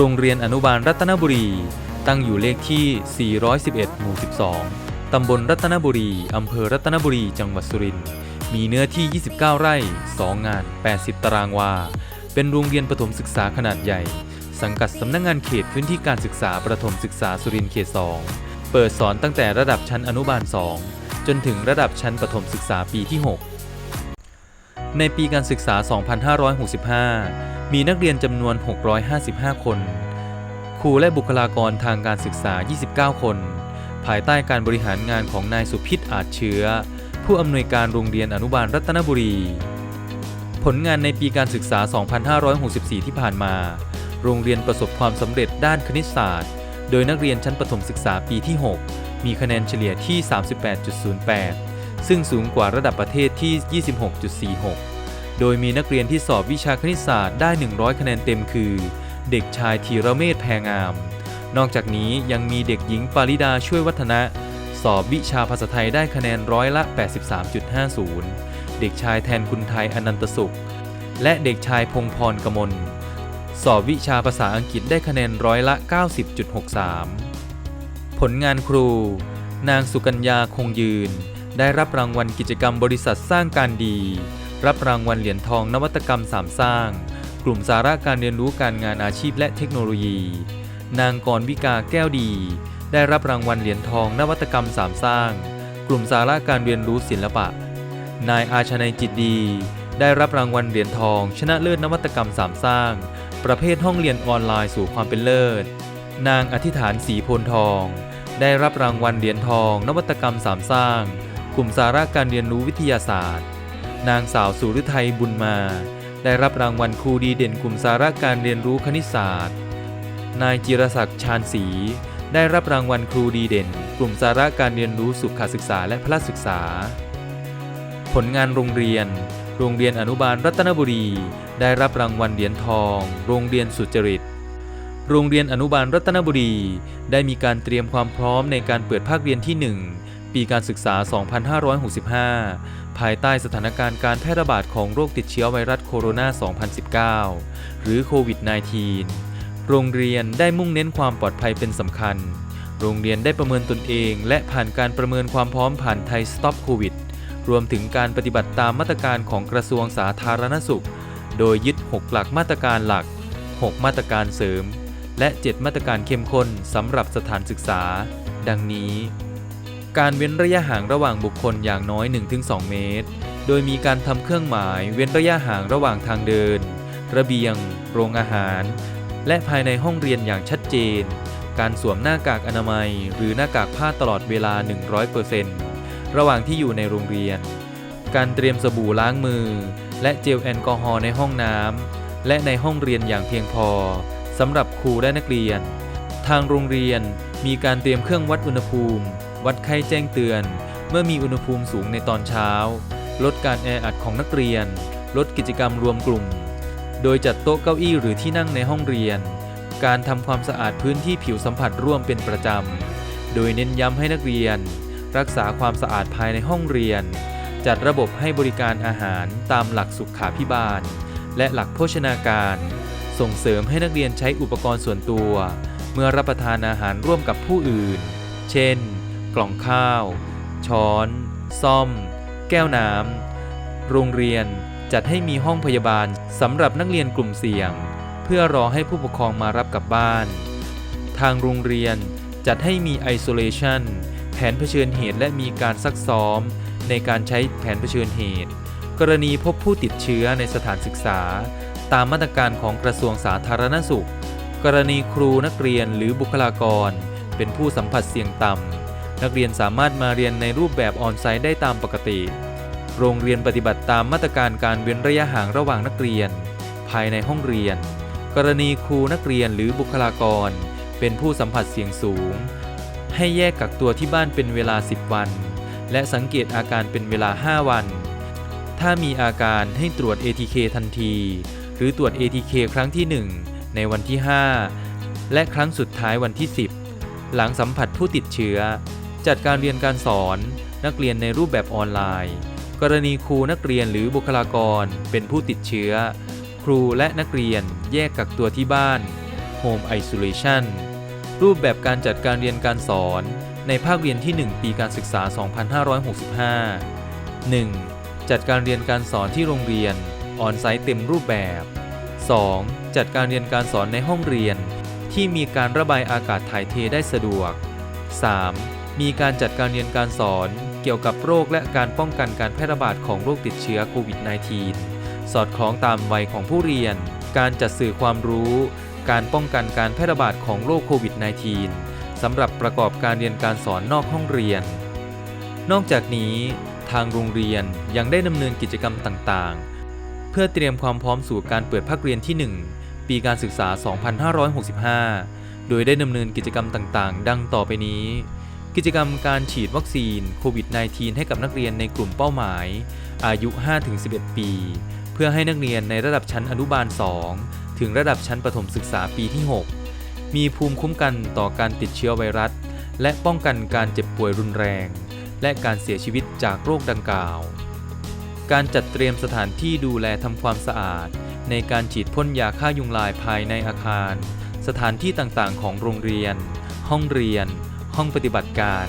โรงเรียนอนุบาลรัตนบุรี ตั้งอยู่เลขที่ 411 หมู่ 12 ตำบลรัตนบุรี อำเภอรัตนบุรี จังหวัดสุรินทร์ มีเนื้อที่ 29 ไร่ 2 งาน 80 ตารางวา เป็นโรงเรียนประถมศึกษาขนาดใหญ่ สังกัดสำนักงงานเขตพื้นที่การศึกษาประถมศึกษาสุรินทร์เขต 2 เปิดสอนตั้งแต่ระดับชั้นอนุบาล 2 จนถึงระดับชั้นประถมศึกษาปีที่ 6 ในปีการศึกษา 2565 มีนักเรียนจำนวน 655 คน ครูและบุคลากรทางการศึกษา 29 คน ภายใต้การบริหารงานของนายสุพิษอาจเชื้อ ผู้อำนวยการโรงเรียนอนุบาลรัตนบุรี ผลงานในปีการศึกษา 2564 ที่ผ่านมา โรงเรียนประสบความสำเร็จด้านคณิตศาสตร์ โดยนักเรียนชั้นประถมศึกษาปีที่ 6 มีคะแนนเฉลี่ยที่ 38.08 ซึ่งสูงกว่าระดับประเทศที่ 26.46 โดยมีนักเรียนที่สอบวิชาคณิตศาสตร์ได้ 100 คะแนนเต็มคือ เด็กชายธีรเมธแพงาม นอกจากนี้ยังมีเด็กหญิงปาริดาช่วยวัฒนะ สอบวิชาภาษาไทยได้คะแนนร้อยละ 83.50 เด็กชายแทนคุณไทยอนันตสุข และเด็กชายพงพรกมล สอบวิชาภาษาอังกฤษได้คะแนนร้อยละ 90.63 ผลงานครู นางสุกัญญาคงยืน ได้รับรางวัลกิจกรรมบริษัทสร้างการดี รับรางวัลเหรียญทองนวัตกรรมสามสร้าง กลุ่มสาระการเรียนรู้การงานอาชีพและเทคโนโลยี นางกรวิกาแก้วดี ได้รับรางวัลเหรียญทองนวัตกรรมสามสร้าง กลุ่มสาระการเรียนรู้ศิลปะ นายอาชนัยจิตดี ได้รับรางวัลเหรียญทอง ชนะเลิศนวัตกรรมสามสร้าง ประเภทห้องเรียนออนไลน์สู่ความเป็นเลิศ นางอธิษฐานสีโพนทอง ได้รับรางวัลเหรียญทอง นวัตกรรมสามสร้าง กลุ่มสาระการเรียนรู้วิทยาศาสตร์ นางสาวสุฤทัยบุญมา ได้รับรางวัลครูดีเด่นกลุ่มสาระการเรียนรู้คณิตศาสตร์ นายจิรศักดิ์ชาญศรีได้รับรางวัลครูดีเด่น กลุ่มสาระการเรียนรู้สุขศึกษาและพละศึกษา ผลงานโรงเรียน โรงเรียนอนุบาลรัตนบุรี ได้รับรางวัลเหรียญทอง โรงเรียนสุจริต โรงเรียนอนุบาลรัตนบุรี ได้มีการเตรียมความพร้อมในการเปิดภาคเรียนที่ 1 ปีการศึกษา 2565 ภายใต้สถานการณ์การแพร่ระบาดของโรคติดเชื้อไวรัสโคโรนา 2019 หรือโควิด -19 โรงเรียนได้มุ่งเน้นความปลอดภัยเป็นสำคัญ โรงเรียนได้ประเมินตนเอง และผ่านการประเมินความพร้อมผ่านไทย Stop COVID รวมถึงการปฏิบัติตามมาตรการของกระทรวงสาธารณสุข โดยยึด 6 หลักมาตรการหลัก 6 มาตรการเสริม และ 7 มาตรการเข้มข้นสำหรับสถานศึกษา ดังนี้ การเว้นระยะห่างระหว่างบุคคลอย่างน้อย 1-2 เมตร โดยมีการทำเครื่องหมายเว้นระยะห่างระหว่างทางเดิน ระเบียง โรงอาหาร และภายในห้องเรียนอย่างชัดเจน การสวมหน้ากากอนามัย หรือหน้ากากผ้าตลอดเวลา 100%ระหว่างที่อยู่ในโรงเรียน การเตรียมสบู่ล้างมือ และเจลแอลกอฮอล์ในห้องน้ำและในห้องเรียนอย่างเพียงพอสำหรับครูและนักเรียน ทางโรงเรียนมีการเตรียมเครื่องวัดอุณหภูมิ วัดไข้แจ้งเตือน เมื่อมีอุณหภูมิสูงในตอนเช้า ลดการแออัดของนักเรียน ลดกิจกรรมรวมกลุ่ม โดยจัดโต๊ะเก้าอี้หรือที่นั่งในห้องเรียน การทำความสะอาดพื้นที่ผิวสัมผัสร่วมเป็นประจำ โดยเน้นย้ำให้นักเรียน รักษาความสะอาดภายในห้องเรียน จัดระบบให้บริการอาหารตามหลักสุขาพิบาล และหลักโภชนาการ ส่งเสริมให้นักเรียนใช้อุปกรณ์ส่วนตัว เมื่อรับประทานอาหารร่วมกับผู้อื่น เช่น กล่องข้าว ช้อน ซ่อม แก้วน้ำ โรงเรียนจัดให้มีห้องพยาบาลสำหรับนักเรียนกลุ่มเสี่ยง เพื่อรอให้ผู้ปกครองมารับกลับบ้าน ทางโรงเรียนจัดให้มี isolation แผนเผชิญเหตุและมีการซักซ้อม ในการใช้แผนเผชิญเหตุ กรณีพบผู้ติดเชื้อในสถานศึกษา ตามมาตรการของกระทรวงสาธารณสุข กรณีครูนักเรียนหรือบุคลากร เป็นผู้สัมผัสเสี่ยงต่ำ นักเรียนสามารถมาเรียนในรูปแบบออนไซต์ได้ตามปกติ โรงเรียนปฏิบัติตามมาตรการการเว้นระยะห่างระหว่างนักเรียน ภายในห้องเรียน กรณีครูนักเรียนหรือบุคลากร เป็นผู้สัมผัสเสี่ยงสูง ให้แยกกักตัวที่บ้านเป็นเวลา 10 วัน และสังเกตอาการเป็นเวลา 5 วัน ถ้ามีอาการให้ตรวจ ATK ทันที หรือตรวจ ATK ครั้งที่ 1 ในวันที่ 5 และครั้งสุดท้ายวันที่ 10 หลังสัมผัสผู้ติดเชื้อ จัดการเรียนการสอนนักเรียนในรูปแบบออนไลน์ กรณีครูนักเรียนหรือบุคลากร เป็นผู้ติดเชื้อ ครูและนักเรียนแยกกักตัวที่บ้าน Home Isolation รูปแบบการจัดการเรียนการสอน ในภาคเรียนที่ 1 ปีการศึกษา 2565 1. จัดการเรียนการสอนที่โรงเรียนออนไซต์เต็มรูปแบบ 2. จัดการเรียนการสอนในห้องเรียน ที่มีการระบายอากาศถ่ายเทได้สะดวก 3. มีการจัดการเรียนการสอนเกี่ยวกับโรคและการป้องกันการแพร่ระบาดของโรคติดเชื้อโควิด -19 สอดคล้องตามวัยของผู้เรียน การจัดสื่อความรู้ การป้องกันการแพร่ระบาดของโรคโควิด -19 สำหรับประกอบการเรียนการสอนนอกห้องเรียน นอกจากนี้ ทางโรงเรียนยังได้ดำเนินกิจกรรมต่างๆ เพื่อเตรียมความพร้อมสู่การเปิดภาคเรียนที่ 1 ปีการศึกษา 2565 โดยได้ดำเนินกิจกรรมต่างๆ ดังต่อไปนี้ กิจกรรมการฉีดวัคซีนโควิด -19 ให้กับนักเรียนในกลุ่มเป้าหมาย อายุ 5-11 ปี เพื่อให้นักเรียนในระดับชั้นอนุบาล 2 ถึงระดับชั้นประถมศึกษาปีที่ 6 มีภูมิคุ้มกันต่อการติดเชื้อไวรัส และป้องกันการเจ็บป่วยรุนแรง และการเสียชีวิตจากโรคดังกล่าว การจัดเตรียมสถานที่ดูแลทำความสะอาด ในการฉีดพ่นยาฆ่ายุงลายภายในอาคาร สถานที่ต่างๆ ของโรงเรียน ห้องเรียน ห้องปฏิบัติการ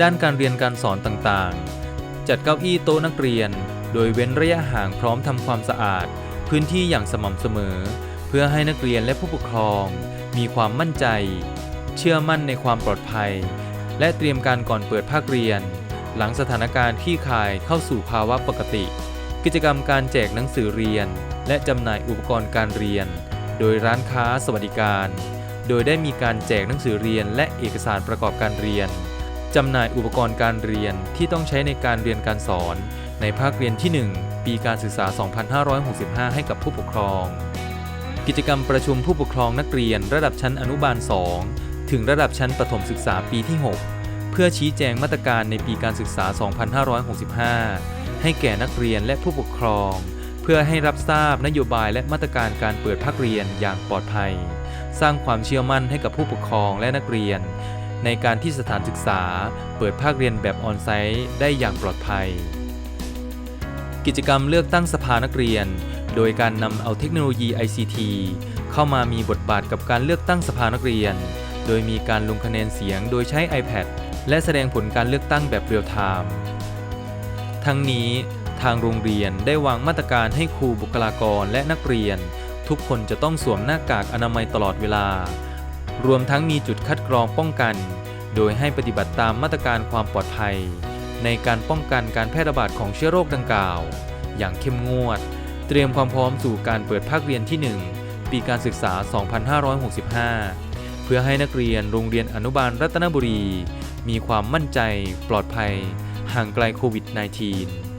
ด้านการเรียนการสอนต่างๆ จัดเก้าอี้โต๊ะนักเรียน โดยเว้นระยะห่างพร้อมทำความสะอาด พื้นที่อย่างสม่ำเสมอ เพื่อให้นักเรียนและผู้ปกครอง มีความมั่นใจ เชื่อมั่นในความปลอดภัย และเตรียมการก่อนเปิดภาคเรียน หลังสถานการณ์คลี่คลายเข้าสู่ภาวะปกติ กิจกรรมการแจกหนังสือเรียน และจำหน่ายอุปกรณ์การเรียน โดยร้านค้าสวัสดิการ โดยได้มีการแจกหนังสือเรียนและเอกสารประกอบการเรียน จำหน่ายอุปกรณ์การเรียนที่ต้องใช้ในการเรียนการสอน ในภาคเรียนที่ 1 ปีการศึกษา 2565 ให้กับผู้ปกครอง กิจกรรมประชุมผู้ปกครองนักเรียนระดับชั้นอนุบาล 2 ถึงระดับชั้นประถมศึกษาปีที่ 6 เพื่อชี้แจงมาตรการในปีการศึกษา 2565 ให้แก่นักเรียนและผู้ปกครอง เพื่อให้รับทราบนโยบายและมาตรการการเปิดภาคเรียนอย่างปลอดภัย สร้างความเชื่อมั่นให้กับผู้ปกครองและนักเรียน ในการที่สถานศึกษาเปิดภาคเรียนแบบออนไซต์ได้อย่างปลอดภัย กิจกรรมเลือกตั้งสภานักเรียน โดยการนำเอาเทคโนโลยี ICT เข้ามามีบทบาทกับการเลือกตั้งสภานักเรียน โดยมีการลงคะแนนเสียงโดยใช้ iPad และแสดงผลการเลือกตั้งแบบเรียลไทม์ทั้งนี้ทางโรงเรียนได้วางมาตรการให้ครูบุคลากรและนักเรียน ทุกคนจะต้องสวมหน้ากากอนามัยตลอดเวลา รวมทั้งมีจุดคัดกรองป้องกัน โดยให้ปฏิบัติตามมาตรการความปลอดภัย ในการป้องกันการแพร่ระบาดของเชื้อโรคดังกล่าว อย่างเข้มงวด เตรียมความพร้อมสู่การเปิดภาคเรียนที่ 1 ปีการศึกษา 2565 เพื่อให้นักเรียนโรงเรียนอนุบาลรัตนบุรี มีความมั่นใจ ปลอดภัย ห่างไกลโควิด -19